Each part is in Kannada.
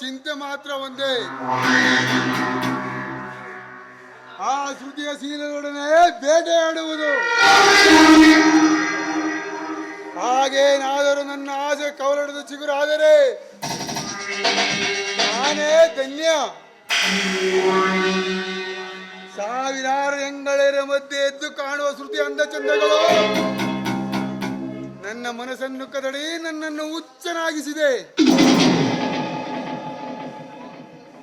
ಚಿಂತೆ ಮಾತ್ರ ಒಂದೇ. ಆ ಶ್ರುತಿಯ ಶೀಲದೊಡನೆ ಬೇಟೆಯಾಡುವುದು ಹಾಗೇನಾದರೂ ನನ್ನ ಆಸೆ ಕವಲಡದ ಚಿಗುರಾದರೆ ನಾನೇ ಧನ್ಯ. ಸಾವಿರಾರು ಹೆಂಗಳರ ಮಧ್ಯೆ ಎದ್ದು ಕಾಣುವ ಶ್ರುತಿ ಅಂದ ಚಂದಗಳು ನನ್ನ ಮನಸ್ಸನ್ನು ಕದಡಿ ನನ್ನನ್ನು ಹುಚ್ಚನಾಗಿಸಿದೆ.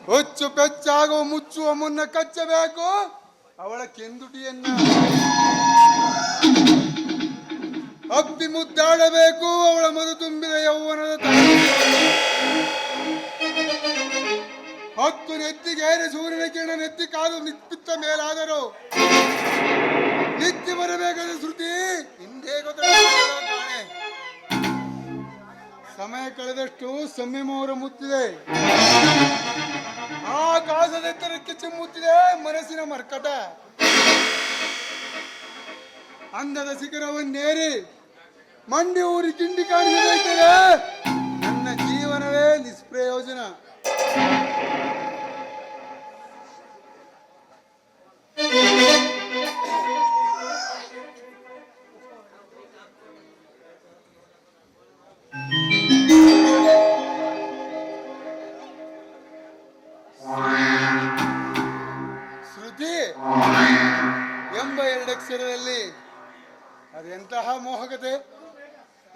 ಹುಚ್ಚು ಪೆಚ್ಚಾಗುವ ಮುಚ್ಚುವ ಮುನ್ನ ಕಚ್ಚಬೇಕು. ಅವಳ ಕೆಂದುಟಿಯನ್ನ ಅಪ್ಪಿ ಮುದ್ದಾಡಬೇಕು. ಅವಳ ಮದು ತುಂಬಿದ ಯೌವನದ ಹತ್ತು ನೆತ್ತಿಗೇರಿ ಸೂರ್ಯನ ಕಿರಣ, ನೆತ್ತಿ ಕಾದು ನಿಪ್ಪಿತ್ತ ಮೇಲಾದರು ನಿತ್ಯ ಬರಬೇಕಾದ ಶ್ರುತಿ ಹಿಂದೆ ಕಾಣೆ ಸಮಯ ಕಳೆದಷ್ಟು ಸಂಯಮವರ ಮುತ್ತಿದೆ. ಆಕಾಶದ ಎತ್ತರಕ್ಕೆ ಚಿಮ್ಮುತ್ತಿದೆ ಮನಸ್ಸಿನ ಮರ್ಕಟ. ಅಂದದ ಶಿಖರವನ್ನೇರಿ ಮಂಡಿ ಊರಿ ತಿಂಡಿ ಕಾಣಿಸಬೇಕಿದೆ. ನನ್ನ ಜೀವನವೇ ನಿಷ್ಪ್ರಯೋಜನ.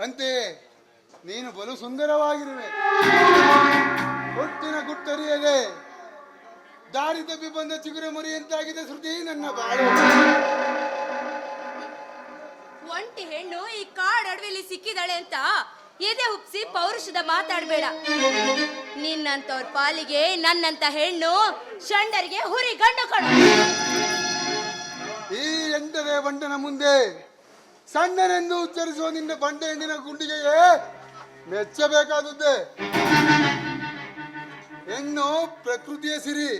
ಅಂತೆಯೇ ನೀನು ಬಲು ಸುಂದರವಾಗಿರುವೆ. ಹೊಟ್ಟಿನ ಗುಟ್ಟರಿಯದೆ ದಾರಿ ತಪ್ಪಿ ಬಂದ ಚಿಗುರೆ ಮರಿಯಂತಾಗಿದೆ ಶ್ರುತಿ ನನ್ನ ಬಾಳು. ಒಂಟಿ ಹೆಣ್ಣು ಈ ಕಾಡಡವಿಲಿ ಸಿಕ್ಕಿದಾಳೆ ಅಂತ ಎದೆ ಹುಪ್ಸಿ ಪೌರುಷದ ಮಾತಾಡ್ಬೇಡ. ನಿನ್ನಂತವ್ರ ಪಾಲಿಗೆ ನನ್ನಂತ ಹೆಣ್ಣು ಶಂಡರಿಗೆ ಹುರಿ ಗಂಡು ಕಣ ಈ ಎಂಟನೇ ಬಂಡನ ಮುಂದೆ ಸಣ್ಣನೆಂದು ಉಚ್ಚರಿಸುವ ನಿನ್ನ ಬಂಡೆ ಹೆಣ್ಣಿನ ಗುಂಡಿಗೆಗೆ ಮೆಚ್ಚಬೇಕಾದದ್ದೇ. ಹೆಣ್ಣು ಪ್ರಕೃತಿಯ ಸಿರಿ.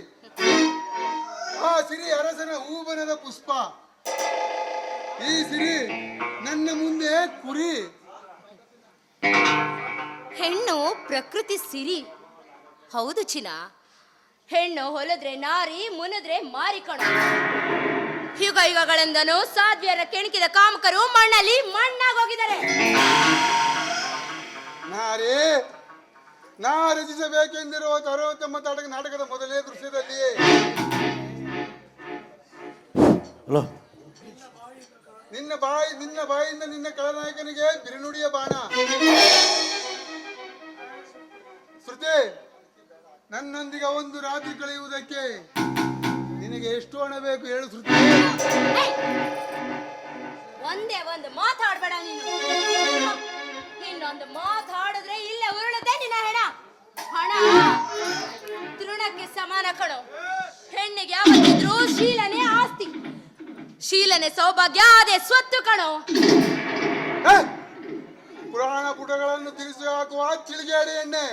ಆ ಸಿರಿ ಅರಸನ ಹೂಬನದ ಪುಷ್ಪ. ಈ ಸಿರಿ ನನ್ನ ಮುಂದೆ ಕುರಿ. ಹೆಣ್ಣು ಪ್ರಕೃತಿ ಸಿರಿ. ಹೌದು ಚಿನ್ನ. ಹೆಣ್ಣು ಹೊಲದ್ರೆ ನಾರಿ, ಮುನದ್ರೆ ಮಾರಿ ಕಣು. ಯುಗ ಯುಗಗಳಿಂದನೂ ಸಾಧ್ವಿಯರ ಕೆಣಕಿದ ಕಾಮಕರು ಮಣ್ಣಲ್ಲಿ ಮಣ್ಣಾಗೋಗಿದ್ದಾರೆ ನಾರೇ ನಾ ರಚಿಸಬೇಕೆಂದಿರುವ ತರೋತ್ತಮ ನಾಟಕ ನಾಟಕದ ಮೊದಲನೇ ದೃಶ್ಯದಲ್ಲಿ. ಹಲೋ. ನಿನ್ನ ಬಾಯಿ ನಿನ್ನ ಬಾಯಿಂದ ನಿನ್ನ ಕಳನಾಯಕನಿಗೆ ಬಿರುನುಡಿಯ ಬಾಣ. ಶ್ರುತಿ ನನ್ನೊಂದಿಗೆ ಒಂದು ರಾತ್ರಿ ಕಳೆಯುವುದಕ್ಕೆ ನಿನಗೆ ಎಷ್ಟು ಹಣ ಬೇಕು ಹೇಳು ಶ್ರುತಿ. ಒಂದೇ ಒಂದು ಮಾತಾಡ್ಬೇಡ ನೀನು. ಇನ್ನೊಂದು ಮಾತಾಡಿದ್ರೆ ಇಲ್ಲೇ ಉರುಳದೆ ನಿನ್ನ ಹೆಣ. ಹಣ ತೃಣಕ್ಕೆ ಸಮಾನ ಕಣೋ ಹೆಣ್ಣಿಗೆ ಯಾವತ್ತಿದ್ರೂ ಶೀಲನೆ ಆಸ್ತಿ. ಶೀಲನೆ ಸೌಭಾಗ್ಯ ಅದೇ ಸ್ವತ್ತು ಕಣೋ! ಪುರಾಣ ಪುಟಗಳನ್ನು ತಿಳಿಸಿ ಹಾಕುವ ಚಿಳಿಗೇಡಿ ಎಣ್ಣೆ.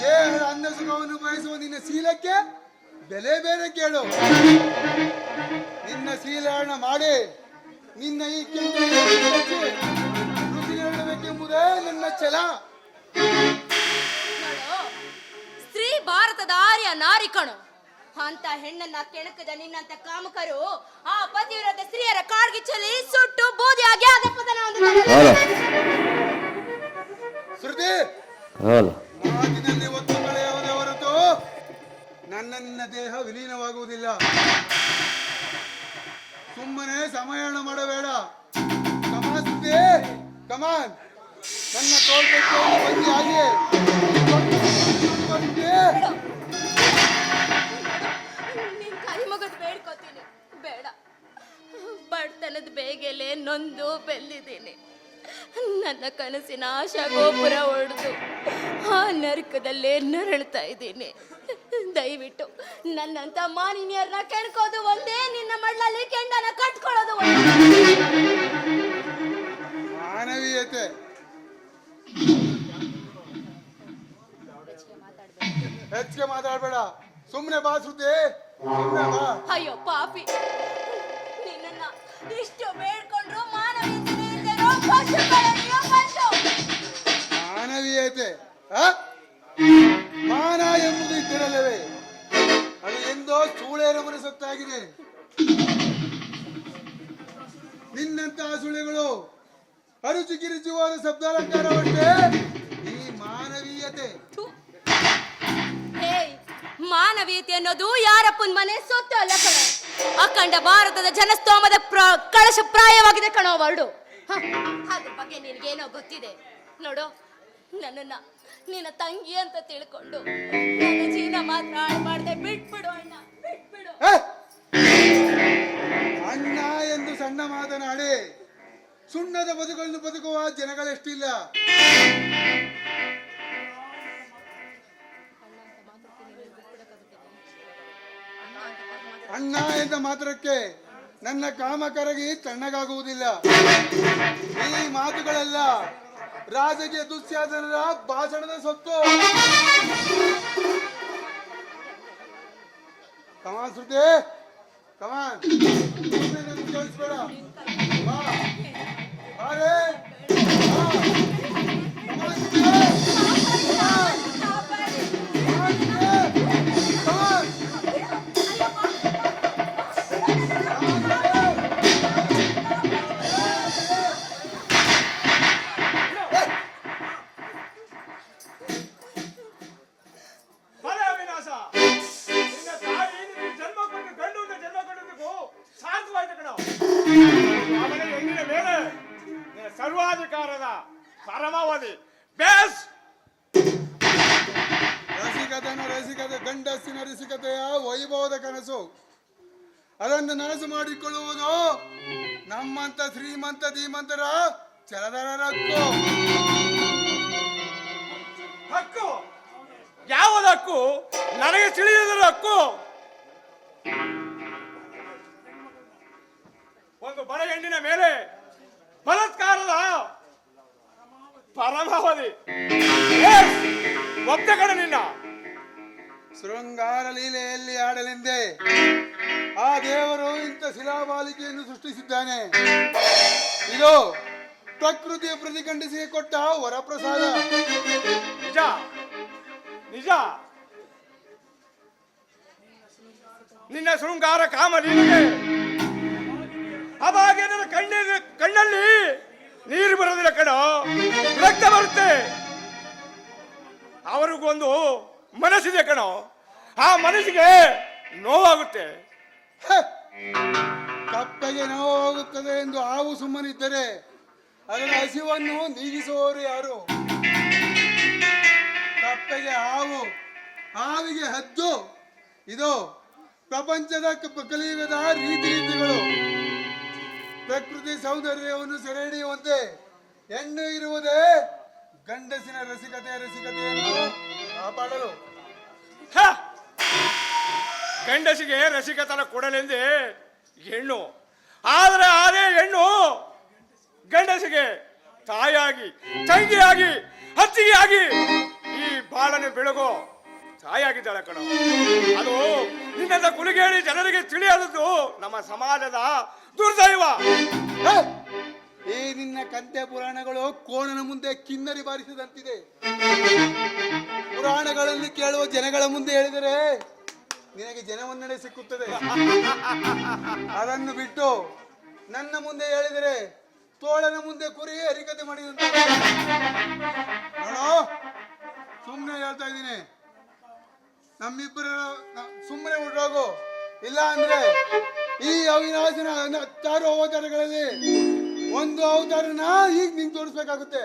ದೇಹದ ಅಂದ ಸುಖವನ್ನು ಬಯಸುವ ನಿನ್ನ ಶೀಲಕ್ಕೆ ಬೆಲೆ ಬೇರೆ ಕೇಳು. ನಿನ್ನ ಶೀಲಹರಣ ಮಾಡಿ ನಿನ್ನ ಈ ಕೆಂಪು ರುಚಿ ನನ್ನ ಛಲ. ಸ್ತ್ರೀ ಭಾರತದ ಆರ್ಯ ನಾರಿ ಕಣೋ. ಅಂತ ಹೆಣ್ಣನ್ನ ಕೆಣಕದ ನಿನ್ನಂತ ಕಾಮಕರು ಆ ಪತಿವ್ರತ ಸ್ತ್ರೀಯರ ಕಾಡ್ಗಿಚ್ಚಲಿ ಸುಟ್ಟು ಬೂದಿಯಾಗಿ ಆಗಿ ಹಲೋ ಶ್ರುತಿ. ಹಲೋ ನನ್ನ ದೇಹ ವಿಲೀನವಾಗುವುದಿಲ್ಲ. ಸುಮ್ಮನೆ ಸಮಯಣ ಮಾಡಬೇಡ. ಕಮಾನ್ ಶ್ರುತಿ ಕಮಾನ್ ನನ್ನ ತೋಳ್ಪಟ್ಟು ಬಂದಿ ಹಾಗೆ. ಬೇಡ. ಬಡತನದ ಬೇಗೆಲೆ ನೊಂದು ಬೆಲ್ಲಿದ್ದೀನಿ. ನನ್ನ ಕನಸಿನ ಆಶಾ ಗೋಪುರ ಹೊಡೆದು ಆ ನರಕದಲ್ಲೇ ನರಳ್ತಾ ಇದ್ದೀನಿ. ದಯವಿಟ್ಟು ನನ್ನಂತ ಮಾನಿನಿಯರ್ನ ಕೆಣ್ಕೋದು ಒಂದೇ ನಿನ್ನ ಮಣ್ಣಲ್ಲಿ ಕೆಂಡನ ಕಟ್ಕೊಳ್ಳೋದು ಮಾನವೀಯತೆ. ಹೆಚ್ಚಿಗೆ ಮಾತಾಡಬೇಡ. ಸುಮ್ಮನೆ ಬಾ ಸುದ್ದಿ ಅಯ್ಯೋ ಪಾಪಿ. ನಿನ್ನನ್ನ ಇಷ್ಟು ಬೇಡ್ಕೊಂಡ್ರು ಮಾನವೀಯತೆ ಮಾನವೀಯತೆ ಗೊತ್ತಿರಲಿಲ್ಲವೇ ಅದು ಎಂದೋ ಸೂಳೆರ ಮನಸ್ಸೊತ್ತಾಗಿದೆ ನಿನ್ನಂತಹ ಸುಳೆಗಳು ಅರುಚಿ ಕಿರುಚುವಾದ ಶಬ್ದಾಲಂಕಾರವಷ್ಟೇ ಈ ಮಾನವೀಯತೆ. ಮಾನವೀಯತೆ ಅನ್ನೋದು ಯಾರಪ್ಪನ ಮನೆ ಸೊತ್ತು ಅಲ್ಲ ಕಣ. ಅಖಂಡ ಭಾರತದ ಜನಸ್ತೋಮದ ಕಳಶ ಪ್ರಾಯವಾಗಿದೆ ಕಣೋ ವರ್ಡು ಅದ್ರ ಬಗ್ಗೆ ನಿನಗೇನೋ ಗೊತ್ತಿದೆ. ನೋಡು. ನನ್ನನ್ನ ನಿನ್ನ ತಂಗಿ ಅಂತ ತಿಳ್ಕೊಂಡು ನನ್ನ ಜೀವನ ಮಾತ್ರ ಹಾಳು ಬಿಟ್ಬಿಡು ಅಣ್ಣ ಬಿಟ್ಬಿಡು! ಅಣ್ಣ ಎಂದು ಸಣ್ಣ ಮಾತನಾಡಿ ಸುಣ್ಣದ ಬದುಕನ್ನು ಬದುಕುವ ಜನಗಳೆಷ್ಟಿಲ್ಲ? ಅಣ್ಣ ಎಂದ ಮಾತ್ರಕ್ಕೆ ನನ್ನ ಕಾಮ ಕರಗಿ ತಣ್ಣಗಾಗುವುದಿಲ್ಲ. ಈ ಮಾತುಗಳೆಲ್ಲ ರಾಜಕೀಯ ದುಶ್ಯಾಸನರ ಭಾಷಣದ ಸೊತ್ತು. Come on Shruti come on ಕೇಳಿಸ್ಬೇಡ. ಹೆಣ್ಣಿನ ಮೇಲೆ ನಿನ್ನ ಸರ್ವಾಧಿಕಾರದ ಪರಮಾವಧಿ. ಬೇಸ್! ರಸಿಕತನ ರಸಿಕತೆ ಗಂಡಸ್ಸಿನ ರಸಿಕತೆಯ ವೈಭವದ ಕನಸು. ಅದನ್ನು ನನಸು ಮಾಡಿಕೊಳ್ಳುವುದು ನಮ್ಮಂತ ಶ್ರೀಮಂತ ಧೀಮಂತರ ಚಲದರ ಹಕ್ಕು. ಹಕ್ಕು? ಯಾವುದಕ್ಕೂ ನನಗೆ ತಿಳಿಯುವುದರ ಹಕ್ಕು? ಒಂದು ಬಡ ಹೆಣ್ಣಿನ ಮೇಲೆ. ಬಲತ್ಕಾರದ ಪರಮಾವಧಿ. ಒತ್ತೆ ಕಡೆ ನಿನ್ನ. ಶೃಂಗಾರ ಲೀಲೆಯಲ್ಲಿ ಆಡಲೆಂದೇ ಆ ದೇವರು ಇಂಥ ಶಿಲಾಬಾಲಿಕೆಯನ್ನು ಸೃಷ್ಟಿಸಿದ್ದಾನೆ. ಇದು ಪ್ರಕೃತಿಯ ಪ್ರತಿಖಂಡಿಸಿ ಕೊಟ್ಟ ವರಪ್ರಸಾದ. ನಿಜ ನಿಜ. ನಿನ್ನ ಶೃಂಗಾರ ಕಾಮ ನೀನಿಗೆ ಅವಾಗ ನನ್ನ ಕಣ್ಣಿನ ಕಣ್ಣಲ್ಲಿ ನೀರು ಬರೋದಿಲ್ಲ ಕಣ. ರಕ್ತ ಬರುತ್ತೆ. ಅವರಿಗೊಂದು ಮನಸ್ಸಿದೆ ಕಣ. ಆ ಮನಸ್ಸಿಗೆ ನೋವಾಗುತ್ತೆ! ಕಪ್ಪೆಗೆ ನೋವಾಗುತ್ತದೆ ಎಂದು ಹಾವು ಸುಮ್ಮನಿದ್ದರೆ ಅದರ ಹಸಿವನ್ನು ನೀಗಿಸುವವರು ಯಾರು? ಕಪ್ಪೆಗೆ ಹಾವು, ಹಾವಿಗೆ ಹದ್ದು. ಇದು ಪ್ರಪಂಚದ ಕಲಿಯುಗದ ರೀತಿ ರೀತಿಗಳು ಪ್ರಕೃತಿ ಸೌಂದರ್ಯವನ್ನು ಸೆರೆ ಹಿಡಿಯುವಂತೆ ಹೆಣ್ಣು ಇರುವುದೇ ಗಂಡಸಿನ ರಸಿಕತೆ ರಸಿಕತೆಯನ್ನು ಕಾಪಾಡಲು! ಗಂಡಸಿಗೆ ರಸಿಕತನ ಕೊಡಲೆಂದೇ ಹೆಣ್ಣು. ಆದರೆ ಅದೇ ಹೆಣ್ಣು ಗಂಡಸಿಗೆ ತಾಯಿಯಾಗಿ, ತಂಗಿಯಾಗಿ ಹತ್ತಿಗೆಯಾಗಿ ಈ ಬಾಳನೆ ಬೆಳಗೋ. ತಾಯಾಗಿದ್ದಾಳೆ ಕಣ. ಅದು ನಿನ್ನೆಲ್ಲ ಕುಲಿಗೇಳಿ ಜನರಿಗೆ ತಿಳಿಯದದ್ದು ನಮ್ಮ ಸಮಾಜದ ದುರ್ದೈವ. ಏ ನಿನ್ನ ಕಂತೆ ಪುರಾಣಗಳು ಕೋಣನ ಮುಂದೆ ಕಿನ್ನರಿ ಬಾರಿಸಿದಂತಿದೆ. ಪುರಾಣಗಳನ್ನು ಕೇಳುವ ಜನಗಳ ಮುಂದೆ ಹೇಳಿದರೆ ನಿನಗೆ ಜನವನ್ನಡೆ ಸಿಕ್ಕುತ್ತದೆ. ಅದನ್ನು ಬಿಟ್ಟು ನನ್ನ ಮುಂದೆ ಹೇಳಿದರೆ ತೋಳನ ಮುಂದೆ ಕುರಿ ಹರಿಕತೆ ಮಾಡಿದಂತ. ಸುಮ್ಮನೆ ಹೇಳ್ತಾ ಇದ್ದೀನಿ. ನಮ್ಮಿಬ್ಬರ ಸುಮ್ಮನೆ ಹೊರಟೋಗು ಇಲ್ಲ ಅಂದ್ರೆ ಈ ಅವಿನಾಶನ ಹತ್ತಾರು ಅವತಾರಗಳಲ್ಲಿ ಒಂದು ಅವತಾರನ ಈಗ ನಿಂಗೆ ತೋರಿಸ್ಬೇಕಾಗುತ್ತೆ.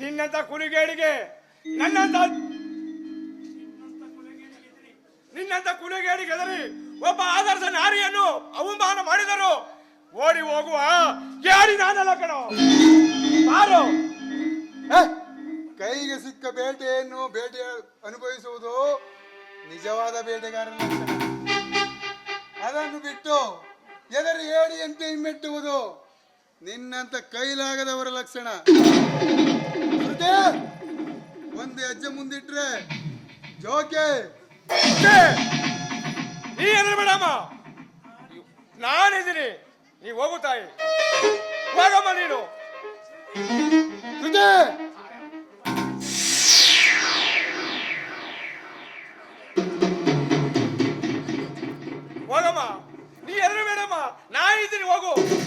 ನಿನ್ನಂತ ಕುಲಿಗೇಡಿಗೆ ನನ್ನಂತ ನಿನ್ನಂತ ಕುಲಿಗೇಡಿಗೆ ಎದರಿ ಒಬ್ಬ ಆದರ್ಶ ನಾರಿಯನ್ನು ಅವಮಾನ ಮಾಡಿದರು. ಓಡಿ ಹೋಗುವ ಯಾರಿ ನಾನಲ್ಲ ಕಣೋ? ಯಾರು ಕೈಗೆ ಸಿಕ್ಕ ಬೇಟೆಯನ್ನು ಬೇಟೆ ಅನುಭವಿಸುವುದು ನಿಜವಾದ ಬೇಟೆಗಾರನ ಲಕ್ಷಣ. ಅದನ್ನು ಬಿಟ್ಟು ಎದರಿ ಏಡಿಯಂತೆ ಹಿಮ್ಮೆಟ್ಟುವುದು ನಿನ್ನಂತ ಕೈಲಾಗದವರ ಲಕ್ಷಣ. ಒಂದು ಹೆಜ್ಜೆ ಮುಂದಿಟ್ರೆ ಜೋಕೆ! ನೀ ಎದುರು ಮೇಡಮ್ಮ. ನಾನಿದ್ದೀನಿ. ನೀ ಹೋಗು ತಾಯಿ. ಹೋಗಮ್ಮ ನೀನು. ಹೋಗು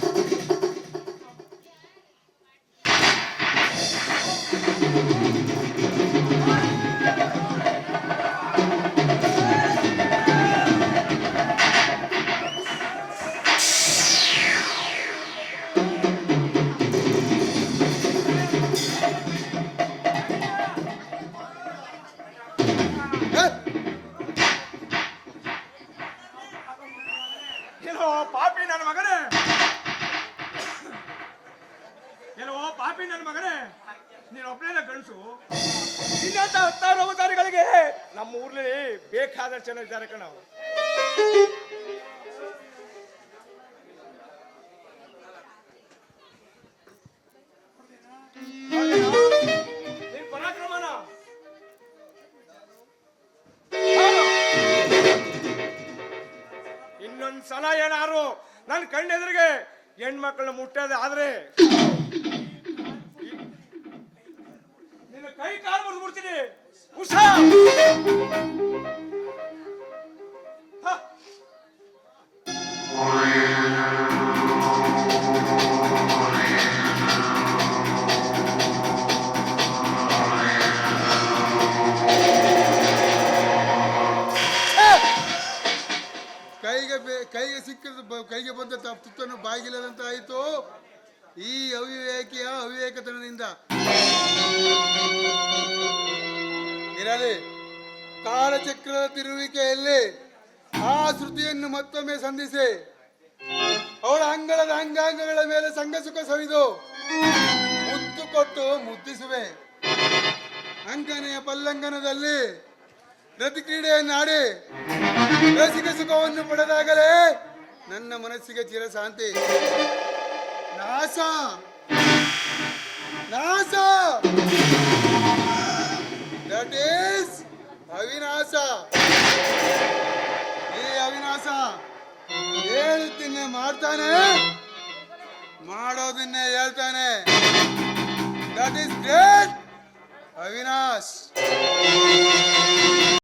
ಎಲ್ಲೋ, ಪಾಪಿ ನನ್ನ ಮಗನೇ. ಎಲ್ಲೋ, ಪಾಪಿ ನನ್ನ ಮಗನೇ. ನೀನು ಒಬ್ಬನೇನ ಗಂಡಸು. ಇನ್ನಂತ ಹತ್ತಾರು ಅವತಾರಿಗಳಿಗೆ ನಮ್ಮ ಊರ್ಲಿ ಬೇಕಾದ ಜನ ಇದ್ದಾರೆ ಕಣ. ಕಣ್ಣೆದುರಿಗೆ ಹೆಣ್ಮಕ್ಳನ್ನ ಮುಟ್ಟದೆ ಆದ್ರೆ ನಿನ್ನ ಕೈ ಕಾಲು ಮುರಿದು ಬಿಡ್ತೀನಿ. ಅವಿವೇಕತನದಿಂದ ಇರಲಿ ಕಾಲಚಕ್ರದ ತಿರುವಿಕೆಯಲ್ಲಿ ಆ ಶ್ರುತಿಯನ್ನು ಮತ್ತೊಮ್ಮೆ ಸಂಧಿಸಿ. ಅವಳ ಅಂಗಳದ ಅಂಗಾಂಗಗಳ ಮೇಲೆ ಸಂಘ ಸುಖ ಸವಿದು ಮುತ್ತು ಕೊಟ್ಟು ಮುದ್ದಿಸುವೆ. ಅಂಕನೆಯ ಪಲ್ಲಂಗನದಲ್ಲಿ ರತಿ ಕ್ರೀಡೆಯನ್ನಾಡಿ ರಸಿಕ ಸುಖವನ್ನು ಪಡೆದಾಗಲೇ ನನ್ನ ಮನಸ್ಸಿಗೆ ಚಿರಶಾಂತಿ. ನಾಸಾ ಅವಿನಾಶ. ಏ ಅವಿನಾಶ ಹೇಳುತ್ತಿನ್ನೇ ಮಾಡ್ತಾನೆ? ಮಾಡೋದನ್ನೇ ಹೇಳ್ತಾನೆ. That is great Avinash.